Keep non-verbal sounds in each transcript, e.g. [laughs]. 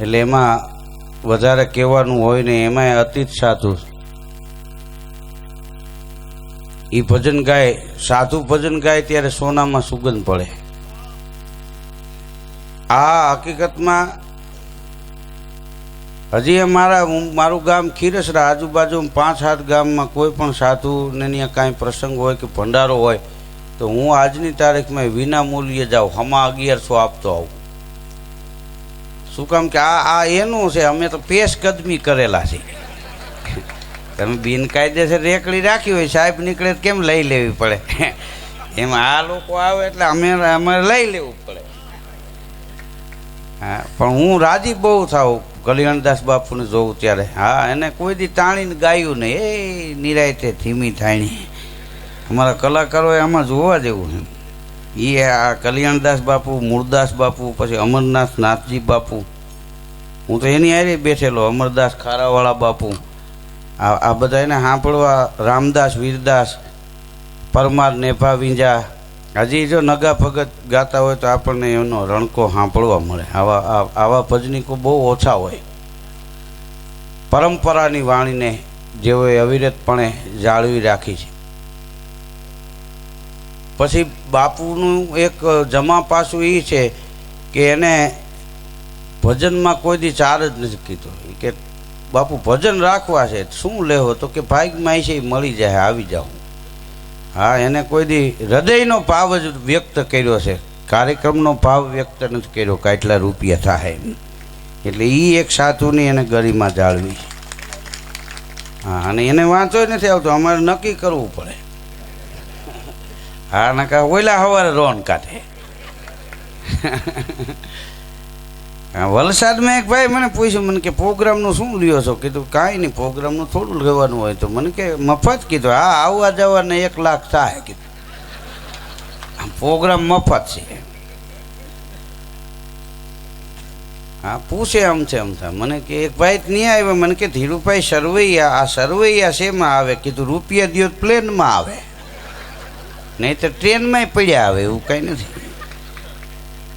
એટલે એમાં વધારે કહેવાનું હોય ને એમાંય અતિત સાધુ. એ ભજન ગાય, સાધુ ભજન ગાય ત્યારે સોનામાં સુગંધ પડે. આ હકીકતમાં હજી મારા, મારું ગામ ખીરસરા આજુબાજુ પાંચ સાત ગામમાં કોઈ પણ સાધુને ત્યાં કાંઈ પ્રસંગ હોય કે ભંડારો હોય, તો હું આજની તારીખમાં વિના મૂલ્યે જાઉં. હમા અગિયારસો આપતો આવું. શું કામ કે આ આ એનું છે, અમે તો પેશકદમી કરેલા છે. તમે બિનકાયદેસર રેકડી રાખી હોય, સાહેબ નીકળે કેમ લઈ લેવી પડે? એમાં આ લોકો આવે એટલે અમે અમારે લઈ લેવું પડે. હા, પણ હું રાજી બહુ થાઉં, કલ્યાણદાસ બાપુને જોઉં ત્યારે. હા, એને કોઈ દી તાણીને ગાયું નહીં. એ નિરાયતે ધીમી થાણી અમારા કલાકારોએ આમાં જોવા જેવું છે. એ આ કલ્યાણદાસ બાપુ, મૂળદાસ બાપુ, પછી અમરનાથ નાથજી બાપુ. હું તો એની આરે બેઠેલો, અમરદાસ ખારાવાળા બાપુ. આ આ બધા એને સાંભળવા રામદાસ, વીરદાસ, પરમાર, નેભા, વિંજા. હજી જો નગા ભગત ગાતા હોય તો આપણને એનો રણકો સાંભળવા મળે. આવા આવા ભજનીકો બહુ ઓછા હોય. પરંપરાની વાણીને જેઓએ અવિરતપણે જાળવી રાખી છે. પછી બાપુનું એક જમા પાસું એ છે કે એને ભજનમાં કોઈ દી ચાર જ નથી કીધો. કે, બાપુ, ભજન રાખવા છે, શું લેવો તો કે ભાગમાં છે એ મળી જાય, આવી જાઉં. હા, એને કોઈ દી હૃદયનો ભાવ જ વ્યક્ત કર્યો છે. કાર્યક્રમનો ભાવ વ્યક્ત નથી કર્યો, કે આટલા રૂપિયા થાય એટલે એ એક સાધુની એને ગરિમા જાળવી હા, અને એને વાંચો નથી આવતો, અમારે નક્કી કરવું પડે. હા નકા ઓલા સવારે રોન કાઢે. વલસાડમાં એક ભાઈ મને પૂછ્યું, મને કે પ્રોગ્રામનું શું લ્યો છો? કીધું, કાંઈ નહીં, પ્રોગ્રામનું થોડું લેવાનું હોય તો. મને કે મફત કીધું, હા, આવવા જવાને એક લાખ થાય, કીધું. આમ પ્રોગ્રામ મફત છે. હા, પૂછે આમ છે, આમ થાય. મને કે એક ભાઈ નહીં આવ્યો. મને કે, ધીરુભાઈ સરવૈયા, આ સરવૈયા શેમાં આવે? કીધું, રૂપિયા દિયો પ્લેનમાં આવે. નહીં તો ટ્રેનમાંય પડ્યા આવે, એવું કંઈ નથી.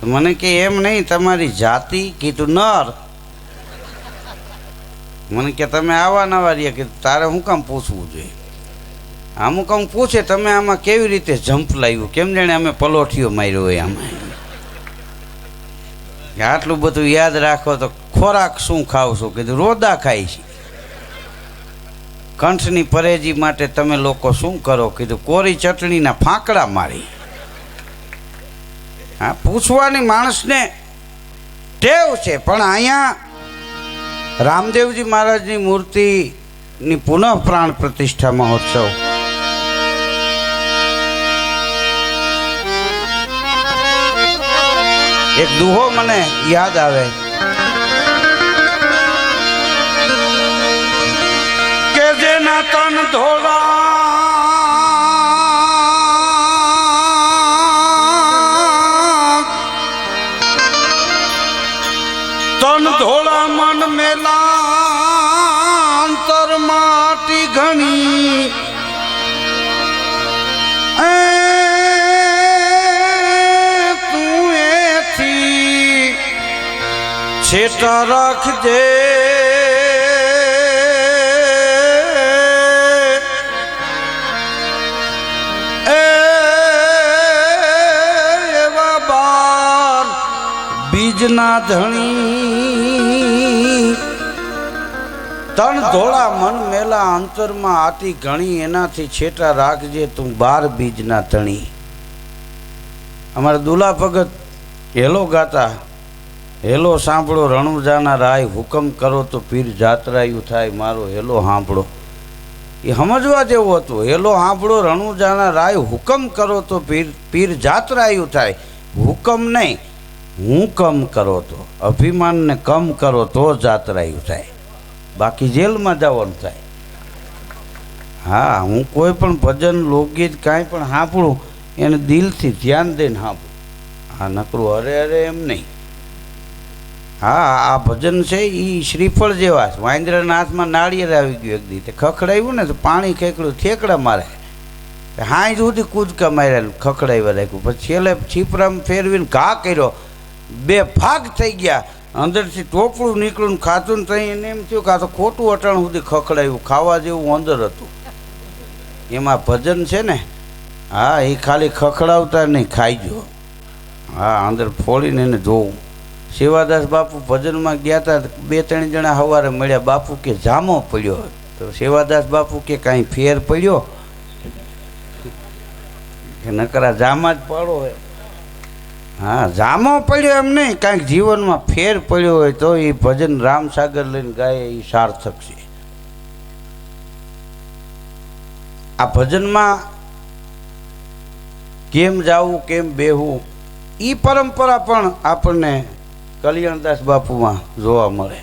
મને કે એમ નહીં, તમારી જાતિ કીધું નર. મને કે તમે આવા નવા રહ્યા કે તારે હું કામ પૂછવું જોઈએ? અમુક કામ પૂછે, તમે આમાં કેવી રીતે જમ્પ લાવ્યું? કેમ જાણે અમે પલોઠીઓ માર્યો હોય આમાં? આટલું બધું યાદ રાખો તો ખોરાક શું ખાવ છો કીધું, રોદા ખાય છે. કંઠની પરેજી માટે તમે લોકો શું કરો? કીધું, કોરી ચટણીના ફાંકડા મારી. હા, પૂછવાની માણસને ટેવ છે, પણ અહીંયા રામદેવજી મહારાજની મૂર્તિની પુનઃ પ્રાણ પ્રતિષ્ઠા મહોત્સવ. એક દુહો મને યાદ આવે. જેના તન ધોળા. તન ધોળા મન મેલાંતર માટી ઘણી. તું એથી છેટા બીજના ધણી તણ ધોળા મન મેલા અંતરમાં આતી ઘણી, એનાથી છેટા રાખજે તું બાર બીજના ધણી. અમારા દુલા ભગત, હેલો ગાતા, હેલો સાંભળો, રણુજાના રાય હુકમ કરો તો પીર જાતરાયું થાય, મારો હેલો સાંભળો એ સમજવા જેવું હતું, હેલો સાંભળો રણુજાના રાય હુકમ કરો તો પીર પીર જાતરાયું થાય. હુકમ નહીં હું કમ કરો તો, અભિમાનને કમ કરો તો જાતરાયું થાય. બાકી જેલમાં જવાનું થાય. હા, હું કોઈ પણ ભજન, લોકગીત, કાંઈ પણ સાંભળું, એને દિલથી ધ્યાન દઈને સાંભળું. હા નકરું અરે અરે એમ નહીં. હા, આ ભજન છે એ શ્રીફળ જેવા છે. વાંદરાના હાથમાં નાળિયેર આવી ગયું એક દીતે ખખડાવ્યું ને તો પાણી ખેકડ્યું ઠેકડા મારે. હાઈ સુધી કૂદકા માર્યા ખખડાવ્યા રાખ્યું પછી છેલ્લે છીપરામ ફેરવીને ઘા કર્યો. બે ભાગ થઈ ગયા. અંદરથી ટોપડું નીકળ્યું ખાતું ને એને એમ થયું કે તો ખોટું અટાણ સુધી ખખડાયું, ખાવા જેવું અંદર હતું. એમાં ભજન છે ને, હા, એ ખાલી ખખડાવતા નહીં ખાઈજો હા, અંદર ફોડીને એને જોવું. સેવાદાસ બાપુ ભજનમાં ગયા હતા બે ત્રણ જણા સવારે મળ્યા. બાપુ કે, જામો પડ્યો. તો સેવાદાસ બાપુ કે, કાંઈ ફેર પડ્યો? કે, નકરા જામા જ પડો હોય હા, જામો પડ્યો એમ નહીં, કાંઈક જીવનમાં ફેર પડ્યો હોય તો એ ભજન રામસાગર લઈને ગાય એ સાર્થક છે. આ ભજનમાં કેમ જાવું, કેમ બેહવું એ પરંપરા પણ આપણને કલ્યાણદાસ બાપુમાં જોવા મળે.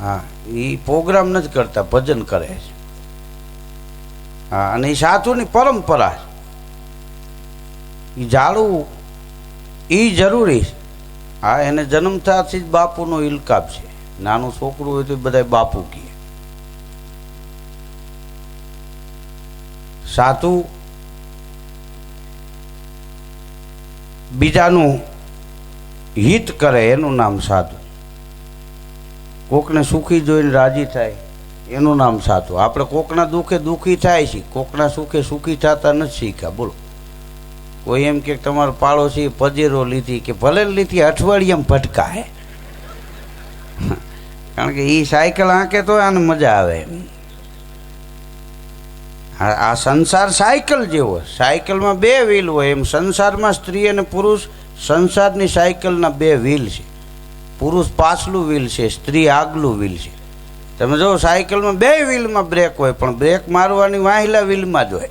હા એ પ્રોગ્રામ નથી કરતા, ભજન કરે છે. હા, અને એ સાધુની પરંપરા એ જાળવું એ જરૂરી છે. હા એને જન્મતાથી જ બાપુનો ઇલકાબ છે. નાનું છોકરું હોય તો બધા બાપુ કહે. સાતું બીજાનું હિત કરે એનું નામ સાધુ. કોકને સુખી જોઈને રાજી થાય એનું નામ સાધુ. આપણે કોકના દુઃખે દુઃખી થાય છે કોકના સુખે સુખી થતા નથી શીખ્યા. બોલો. કોઈ એમ કે તમારો પાડોશી પજેરો લીધી કે ભલે લીધી અઠવાડિયામાં ભટકાય કારણ કે એ સાયકલ આંકે તો આને મજા આવે આ સંસાર સાયકલ જેવો સાયકલમાં બે વ્હીલ હોય એમ સંસારમાં સ્ત્રી અને પુરુષ સંસારની સાયકલના બે વ્હીલ છે પુરુષ પાછલું વ્હીલ છે સ્ત્રી આગલું વ્હીલ છે તમે જો સાયકલમાં બે વ્હીલમાં બ્રેક હોય, પણ બ્રેક મારવાની વાહિલા વ્હીલમાં જ હોય.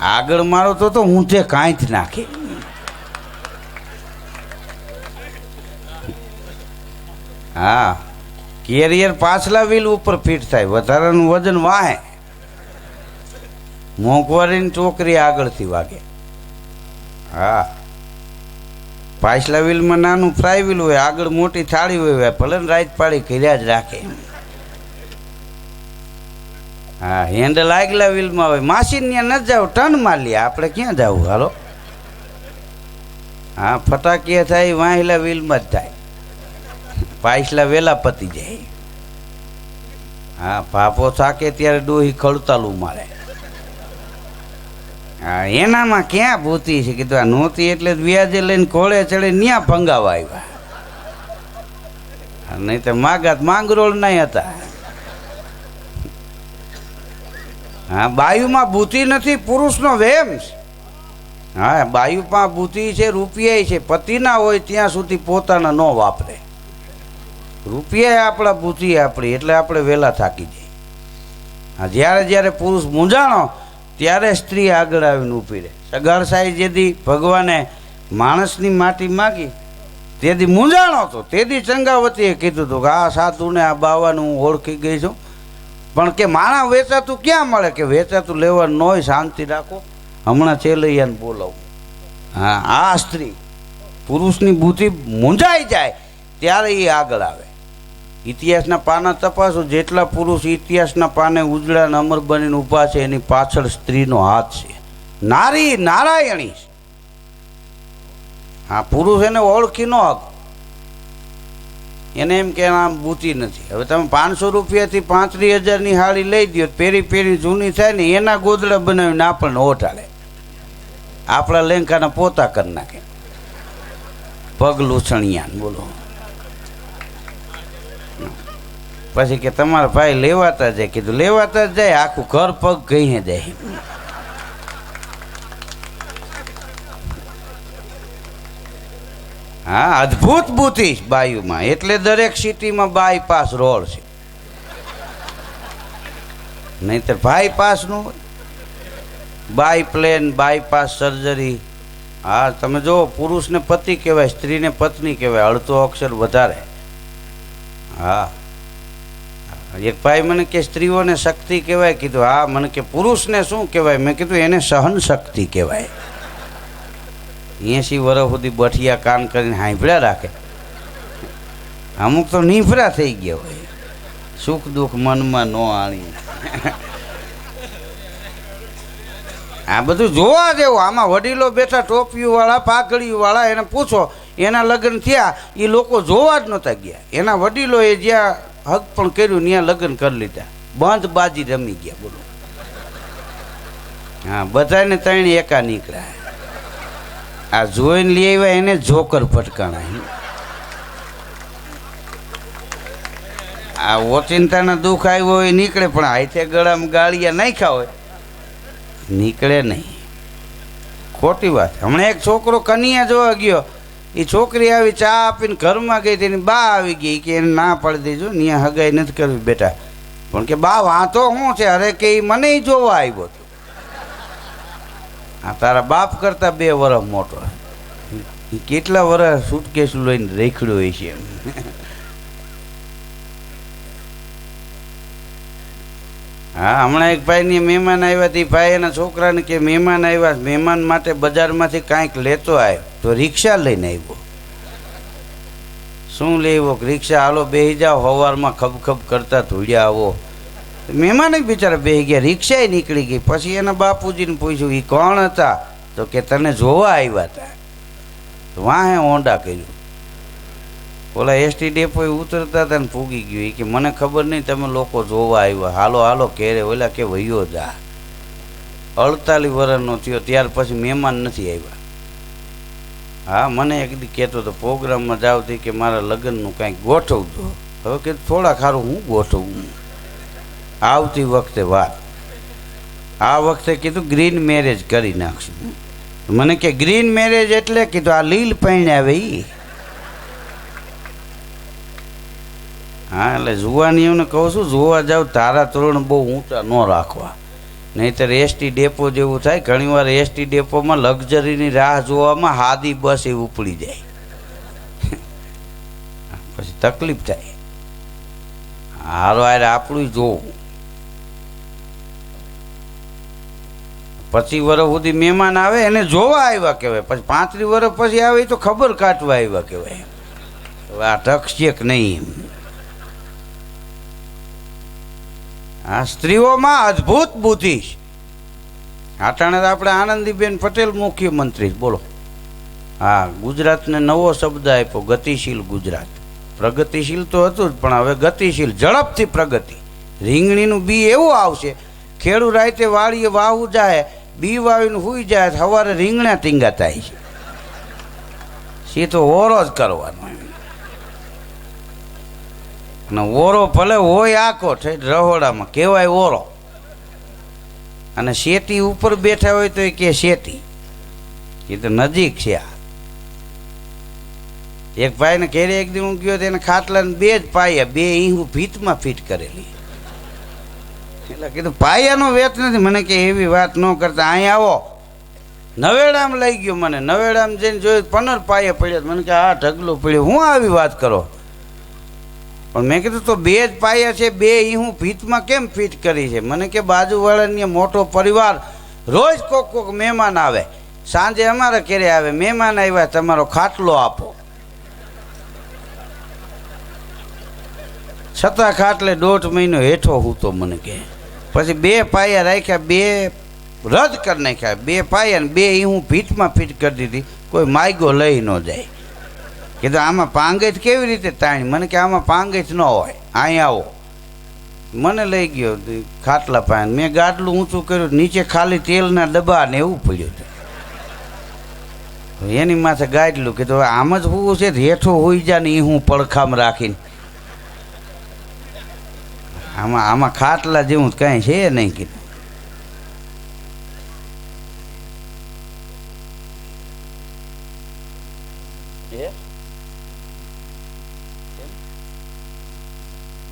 આગળ મારો તો તો હું તે કાંઈ જ નાખે. હા, કેરિયર પાછલા વ્હીલ ઉપર ફિટ થાય, વધારાનું વજન વાહે. મોંઘવારીની ચોકરી આગળથી વાગે. હા. પાછલા વ્હીલમાં નાનું ફ્રાય વ્હીલ હોય, આગળ મોટી થાળી હોય, ભલે રાઈત પાડી કર્યા જ રાખે. હા હેન્ડલ આગલા વ્હીલમાં હોય. માસીને ત્યાં ન જાવ ટન માલી આપણે ક્યાં જવું? હાલો. હા ફટાકીયા થાય, વાહેલા વ્હીલમાં જ થાય. પાછલા વેલા પતી જાય. હા પાપો થાકે ત્યારે ડોહી ખડતાલું મારે. હા, એનામાં ક્યાં ભૂતી છે? કીધું, આ નહોતી એટલે વ્યાજે લઈને ખોળે ચડે ન્યા ફંગાવા આવ્યા. નહીં તો માગાત માંગરોળ નહીં હતા. હા, બાયુમાં ભૂતિ નથી, પુરુષનો વેમ હા, બાયુમાં ભૂતિ છે રૂપિયા છે. પતિના હોય ત્યાં સુધી પોતાના ન વાપરે. રૂપિયા આપણા બુદ્ધિ આપણી, એટલે આપણે વહેલા થાકી જઈએ. હા, જ્યારે જ્યારે પુરુષ મૂંઝાણો, ત્યારે સ્ત્રી આગળ આવીને ઊભી રહે. સગાર સાહેબ જેથી ભગવાને માણસની માટી માગી તેથી મૂંઝાણો હતો. તેથી ચંગાવતીએ કીધું હતું કે આ સાધુને આ બાવાનું હું ઓળખી ગઈ છું. પણ કે માણા વેચાતું ક્યાં મળે કે વેચાતું લેવા ન શાંતિ રાખો? હમણાં ચેલૈયાને બોલાવું. હા, આ સ્ત્રી પુરુષની બુદ્ધિ મૂંઝાઈ જાય ત્યારે એ આગળ આવે. ઇતિહાસના પાના તપાસો, જેટલા પુરુષ ઇતિહાસના પાને ઉજળા અમર બનીને ઊભા છે, એની પાછળ સ્ત્રીનો હાથ છે. નારી, નારાયણી હા, પુરુષ એને ઓળખી ન હક એને એમ કે આમ બૂતી નથી. હવે તમે પાંચસો રૂપિયાથી પાંત્રીસ હજારની હાળી લઈ દો પેરી પેરી જૂની થાય ને એના ગોદડા બનાવીને આપણને ઓઠાડે આપણા લેંકાના પોતા કરી નાખે. પગ લૂછણિયાન બોલો. પછી કે તમારા ભાઈ લેવાતા જાય, કીધું, લેવાતા જ જાય, આખું ઘર પગ કહીએ જાય. હા, અદ્ભુત બુદ્ધિ બાયુમાં. એટલે દરેક સિટીમાં બાયપાસ રોડ છે. નહીતર બાયપાસનું બાય પ્લેન બાયપાસ સર્જરી હા, તમે જો પુરુષને પતિ કહેવાય, સ્ત્રીને પત્ની કહેવાય. અડધો અક્ષર વધારે. હા. એક ભાઈ મને કે, સ્ત્રીઓને શક્તિ કહેવાય? કીધું, હા, મને કે, પુરુષને શું કહેવાય? મેં કીધું, એને સહન શક્તિ કહેવાય. એંસી વર્ષ સુધી બઠિયા કાન કરીને હાંફળ્યા રાખે. અમુક તો નીફરા થઈ ગયા હોય. સુખ દુઃખ મનમાં ન આણી. આ બધું જોવા જેવું. આમાં વડીલો બેઠા ટોપિયું વાળા પાઘડીયું વાળા એને પૂછો, એના લગ્ન થયા એ લોકો જોવા જ નહોતા ગયા. એના વડીલોએ જ્યાં હક પણ કર્યું, ત્યાં લગ્ન કરી લીધા. બંધ બાજી રમી ગયા બોલો. હા, બધાને ત્રણ એકા નીકળ્યા. આ જોઈને લઈ આવ્યા, એને જોકર ફટકાણા. આ ઓચિંતાના દુઃખ આવ્યો હોય નીકળે, પણ હાથે ગળામાં ગાળિયા નાખ્યા હોય, નીકળે નહીં. ખોટી વાત. હમણાં એક છોકરો કન્યા જોવા ગયો. એ છોકરી આવી ચા આપીને ઘરમાં ગઈ, તેની બા આવી ગઈ, કે એને ના પાડી દેજો ત્યાં હગાઈ નથી કરવી બેટા. પણ કે બા, વાંધો શું છે? અરે કે મને જોવા આવ્યો હતો. આ તારા બાપ કરતા બે વર્ષ મોટો. કેટલા વર્ષ સુટકેસ લઈને રેખડ્યો હોય છે. હા, હમણાં એક ભાઈની મહેમાન આવ્યા તે. ભાઈ એના છોકરાને કે મહેમાન આવ્યા, મહેમાન માટે બજારમાંથી કાંઈક લેતો આવ્યો તો રિક્ષા લઈને આવ્યો. શું લેવો? રિક્ષા, હાલો બેહી જાઓ સવારમાં ખબખબ કરતા ધોળ્યા આવો. મહેમાન બિચારા બેસી ગયા, રિક્ષાએ નીકળી ગઈ. પછી એના બાપુજીને પૂછ્યું એ કોણ હતા? તો કે, તને જોવા આવ્યા હતા વાહે ઓંડા કર્યું. ઓલા એસટી ડેપોએ ઉતરતા હતા ને પૂગી ગયું. કે, મને ખબર નહીં તમે લોકો જોવા આવ્યા હાલો હાલો કેરે ઓલા કે વયો જા. અડતાલીસ વર્ષનો થયો, ત્યાર પછી મહેમાન નથી આવ્યા હા, મને એક કહેતો હતો, પ્રોગ્રામમાં જાવતી કે મારા લગ્નનું કાંઈક ગોઠવજો. હવે કે થોડા ખારું હું ગોઠવું? આવતી વખતે વાત. આ વખતે કીધું ગ્રીન મેરેજ કરી નાખશું. મને કે ગ્રીન મેરેજ એટલે કીધું આ લીલ પૈણ આવે એ હા, એટલે જુવાનીઓને કહું છું, જોવા જાવ, તારા તોરણ બહુ ઊંચા ન રાખવા. નહીંતર એસટી ડેપો જેવું થાય, ઘણીવાર એસટી ડેપોમાં લક્ઝરીની રાહ જોવામાં હાદી બસ એ ઉપડી જાય. પછી તકલીફ થાય. હારો હારે આપણું જોવું. પચીસ વર્ષ સુધી મહેમાન આવે, એને જોવા આવ્યા કહેવાય. પછી પાંત્રીસ વર્ષ પછી આવે તો ખબર કાઢવા આવ્યા કહેવાય. હવે આ છે કે નહીં આ સ્ત્રીઓમાં અદ્ભુત બુદ્ધિ છે. આટાણે આપણે આનંદીબેન પટેલ મુખ્યમંત્રી બોલો. હા, ગુજરાતને નવો શબ્દ આપ્યો, ગતિશીલ ગુજરાત. પ્રગતિશીલ તો હતું જ, પણ હવે ગતિશીલ, ઝડપથી પ્રગતિ. રીંગણીનું બી એવું આવશે. ખેડૂ રાતે વાળીએ વાવું જાય બી વાવીને સુઈ જાય સવારે રીંગણા ટીંગા થાય છે. સીધો ઓરો જ કરવાનો અને ઓરો ભલે હોય આખો ઠેઠ રહોડામાં કહેવાય ઓરો. અને શેતી ઉપર બેઠા હોય તો એ કે શેતી એ તો નજીક છે આ. એક ભાઈને ઘેરે એક દી હું ગયો તો એને ખાટલાને બે જ પાયા, બે ઈહું ભીતમાં ફિટ કરેલી. એટલે કીધું પાયાનો વેત નથી. મને કે, એવી વાત ન કરતા, અહીં આવો. નવેડામ લઈ ગયો મને. નવેડામ જઈને જોયું, પનર પાયા પડ્યા મને કે, આ ઢગલો પડ્યો, હું આવી વાત કરો? પણ મેં કીધું, તો બે જ પાયા છે, બે એ હું ફીટમાં કેમ ફીટ કરી છે? મને કે, બાજુવાળાની મોટો પરિવાર રોજ કોક કોક મહેમાન આવે. સાંજે અમારા ઘરે આવે, મહેમાન આવ્યા, તમારો ખાટલો આપો. છતાં ખાટલે દોઢ મહિનો હેઠો હું તો મને કે પછી બે પાયા રાખ્યા, બે રદ કરી નાખ્યા. બે પાયા ને બે હું ફીટમાં ફીટ કરી દીધી. કોઈ માયગો લઈ ન જાય. કીધું, આમાં પાંગેજ કેવી રીતે તાણી? મને કે, આમાં પાંગેજ ન હોય. અહીંયા આવો. મને લઈ ગયો ખાટલા પાયા મેં ગાટલું ઊંચું કર્યું, નીચે ખાલી તેલના ડબ્બા ને એવું પડ્યું હતું. એની માથે ગાડલું. કીધું, આમ જ હોવું છે રેઠો હોઈ જા ને એ હું પડખામ રાખીને આમાં આમાં ખાટલા જેવું કાંઈ છે નહીં કીધું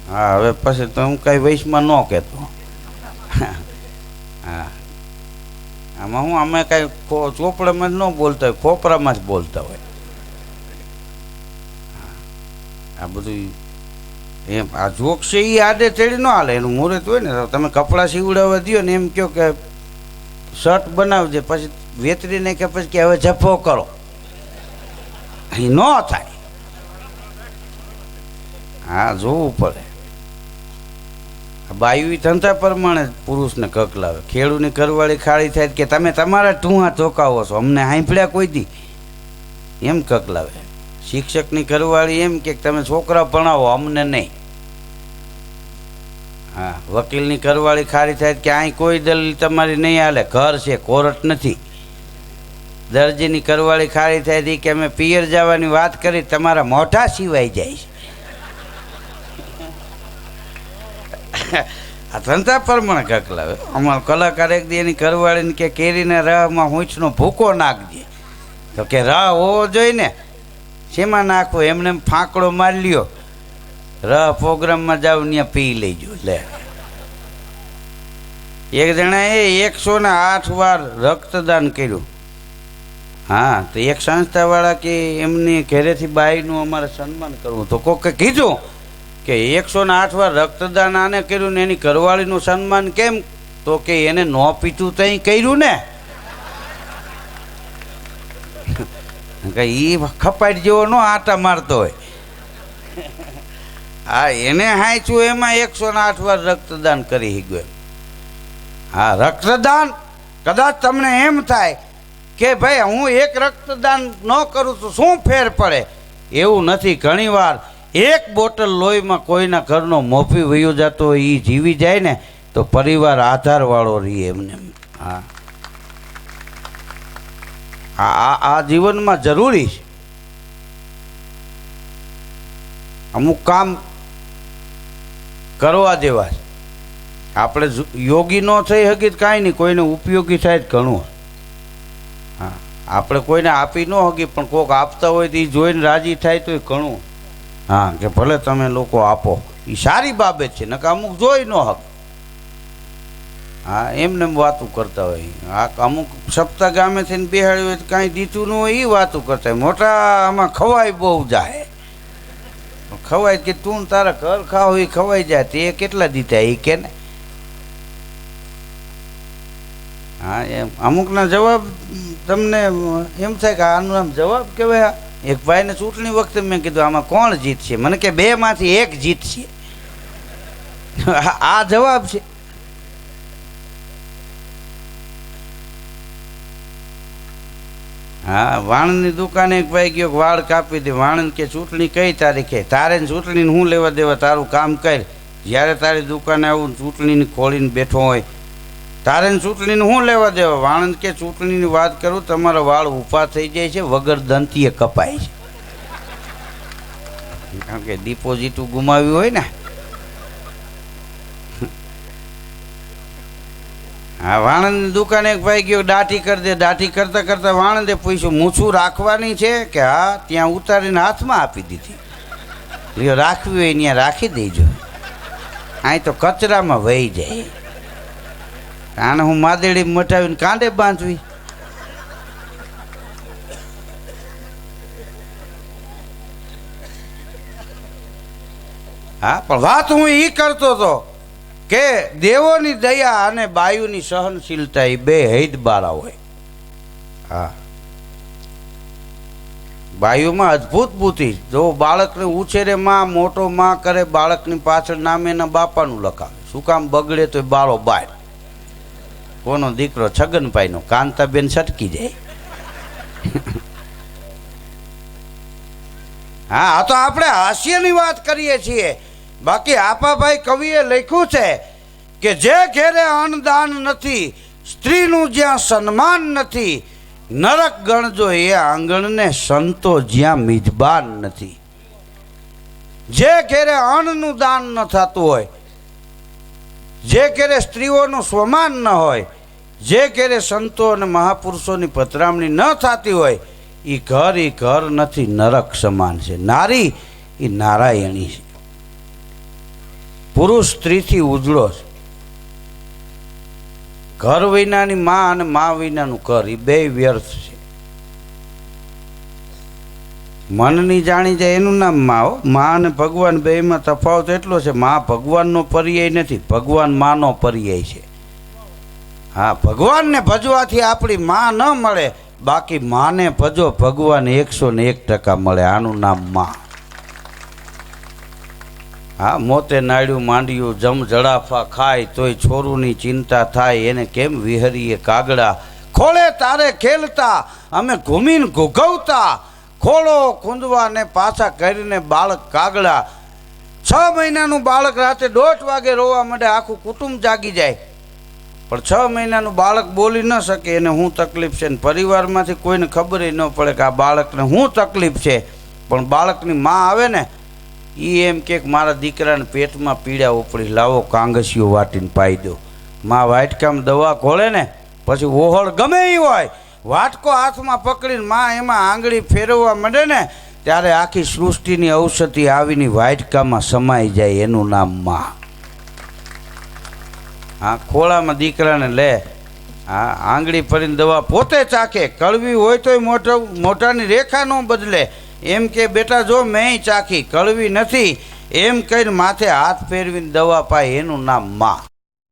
હા? હવે પછી તો હું કઈ વૈશમાં ન કહેતો. હા. આમાં હું અમે કઈ ચોપડામાં જ ન બોલતા હોય ખોપરામાં જ બોલતા હોય. આ બધું એમ, આ જોક છે એ આડે ચડી ન હાલે, એનું મુહૂર્ત હોય ને તમે કપડાં સીવડાવવા દો ને એમ કહો કે શર્ટ બનાવજે, પછી વેતરીને કે પછી કે હવે જફો કરો. એ ન થાય. હા, જોવું પડે. બાયુ ધંધા પ્રમાણે પુરુષને કક લાવે. ખેડૂની કરવાળી ખાળી થાય કે તમે તમારા ટૂંહા ચોકાવો છો અમને હાંફળ્યા કોઈ દી. એમ કકલાવે શિક્ષકની ઘરવાળી એમ કે તમે છોકરા ભણાવો, અમને નહીં. હા, વકીલની ઘરવાળી ખારી થાય કે અહીં કોઈ દલીલ તમારી નહીં હાલે, ઘર છે, કોર્ટ નથી. દરજીની ઘરવાળી ખારી થાય હતી કે અમે પિયર જવાની વાત કરી, તમારા મોઢા સિવાય જાય છે. આ ધંધા પ્રમાણે કકલાવે અમારો કલાકાર એક દી એની ઘરવાળીને કે કેરીને રાહમાં હુંચનો ભૂકો નાખજે. તો કે રહ હોવો જોઈએ ને શેમાં નાખો, એમને એમ ફાંકડો મારી લ્યો. રહ પ્રોગ્રામમાં જાવ ત્યાં પી લેજો, લે. એક જણાએ એકસો ને આઠ વાર રક્તદાન કર્યું. હા, તો એક સંસ્થાવાળા કે એમની ઘરેથી બાઈનું અમારે સન્માન કરવું. તો કોકે કીધું કે એકસો ને આઠ વાર રક્તદાન આને કર્યું ને એની ઘરવાળીનું સન્માન કેમ? તો કે એને ન પીતું ત્યાં કર્યું ને. કે એ ખપાટ જેવો નો આટા મારતો હોય. હા, એને હાંચ્યું, એમાં એકસો ને આઠ વાર રક્તદાન કરી ગયો હા, રક્તદાન કદાચ તમને એમ થાય કે ભાઈ, હું એક રક્તદાન ન કરું તો શું ફેર પડે? એવું નથી. ઘણીવાર એક બોટલ લોહીમાં કોઈના ઘરનો મોફી વયો જતો હોય એ જીવી જાય ને, તો પરિવાર આધારવાળો રહીએ એમને એમ. હા. આ આ- જીવનમાં જરૂરી છે. અમુક કામ કરવા જેવા છે. આપણે યોગી ન થઈ શકીએ કાંઈ નહીં, કોઈને ઉપયોગી થાય જ ઘણું હા, આપણે કોઈને આપી ન શકીએ, પણ કોઈક આપતા હોય તો એ જોઈને રાજી થાય તો ઘણું. હા, કે ભલે તમે લોકો આપો એ સારી બાબત છે નકા અમુક જોઈ ન હક. હા, એમને એમ વાતું કરતા હોય. આ અમુક સપ્તાહ ગામે થઈને બેહાડ્યું હોય તો કાંઈ દીધું ન હોય એ વાતું કરતા મોટા આમાં ખવાય બહુ જાય. ખવાય કે તું તારા ઘર ખાવ એ ખવાઈ જાય. તે કેટલા દીધા એ કે ને? હા, એમ. અમુકના જવાબ તમને એમ થાય કે આનું આમ જવાબ કહેવાય? એક ભાઈને ચૂંટણી વખતે મેં કીધું, આમાં કોણ જીતશે? મને કે બે માંથી એક જીતશે. આ જવાબ છે. હા, વાણની દુકાને એક ભાઈ ગયો વાળ કાપી દે. વાણંદ કે, ચૂંટણી કઈ તારીખે? તારે ચૂંટણીને હું લેવા દેવા? તારું કામ કર. જ્યારે તારી દુકાને આવું ચૂંટણીને ખોલીને બેઠો હોય, તારે ચૂંટણીને હું લેવા દેવા? વાણંદ કે, ચૂંટણીની વાત કરું, તમારા વાળ ઊભા થઈ જાય છે, વગર દંતીએ કપાય છે. કારણ કે ડિપોઝિટ ગુમાવ્યું હોય ને હા વાણંદની દુકાને એક ભાઈ ગયો દાટી કરી દે દાટી કરતા કરતા વાણંદે પૂછ્યું, મૂછું રાખવાની છે કે હા ત્યાં ઉતારીને હાથમાં આપી દીધી? લ્યો, રાખવી હોય ત્યાં રાખી દેજો. અહીં તો કચરામાં વહી જાય. આને હું માદેડી મટાવીને કાંડે બાંધવી? હા, પણ વાત હું એ કરતો હતો કે દેવોની દયા અને બાયુની સહનશીલતા એ બે હૈદ બારા હોય. હા. બાયુમાં અદ્ભુત બુદ્ધિ. જો બાળકને ઉછેરે માં, મોટો માં કરે, બાળકની પાછળ નામે એના બાપાનું લખાવે શું કામ બગડે તો બાળો બાર. કોનો દીકરો છગનભાઈનો? કાંતાબેન છટકી જાય. [laughs] હા તો આપણે હાસ્યની વાત કરીએ છીએ. બાકી આપાભાઈ કવિએ લખ્યું છે કે જે ઘેરે અન્નદાન નથી, સ્ત્રીનું જ્યાં સન્માન નથી, નરક ગણજો એ આંગણને સંતો જ્યાં મિજબાન નથી. જે ઘેરે અન્નનું દાન ન થતું હોય, જે ઘેરે સ્ત્રીઓનું સ્વમાન ન હોય, જે ઘેરે સંતો અને મહાપુરુષોની પધરામણી ન થતી હોય એ ઘર એ ઘર નથી, નરક સમાન છે. નારી એ નારાયણી છે. પુરુષ સ્ત્રીથી ઉજળો છે. ઘર વિનાની માં અને મા વિનાનું ઘર એ બે વ્યર્થ છે. મનની જાણી જાય એનું નામ મા માં અને ભગવાન બેમાં તફાવત એટલો છે, મા ભગવાનનો પર્યાય નથી, ભગવાન માનો પર્યાય છે. હા, ભગવાનને ભજવાથી આપણી માં ન મળે, બાકી માને ભજો, ભગવાન એકસો ને એક ટકા મળે, આનું નામમાં. હા, મોતે નાડ્યું માંડ્યું, જમ, જડાફા ખાય, તોય છોરુની ચિંતા થાય, એને કેમ વિહરીએ કાગડા? ખોળે તારે ખેલતા, અમે ઘૂમીને ઘૂઘવતા. ખોળો ખૂંદવા ને પાછા કરીને બાળક કાગડા. છ મહિનાનું બાળક રાતે દોઢ વાગે રોવા માંડે, આખું કુટુંબ જાગી જાય. પણ છ મહિનાનું બાળક બોલી ન શકે, એને શું તકલીફ છે ને પરિવારમાંથી કોઈને ખબર ન પડે કે આ બાળકને શું તકલીફ છે. પણ બાળકની મા આવે ને એ એમ કે મારા દીકરાને પેટમાં પીડા ઉપડી, લાવો કાંગસીઓ વાટીને પાઈ દો. માં વાટકામાં દવા ખોલે ને, પછી ઓહળ ગમે એ હોય. વાટકો હાથમાં પકડીને માં એમાં આંગળી ફેરવવા માંડે ને, ત્યારે આખી સૃષ્ટિની ઔષધિ આવીને વાટકામાં સમાઈ જાય એનું નામમાં. હા ખોળામાં દીકરાને લે હા આંગળી ફરીને દવા પોતે ચાખે. કડવી હોય તોય મોટો મોટાની રેખા ન બદલે. એમ કે, બેટા, જો મેં ચાખી, કળવી નથી. એમ કહીને માથે હાથ ફેરવીને દવા પાય એનું નામમાં.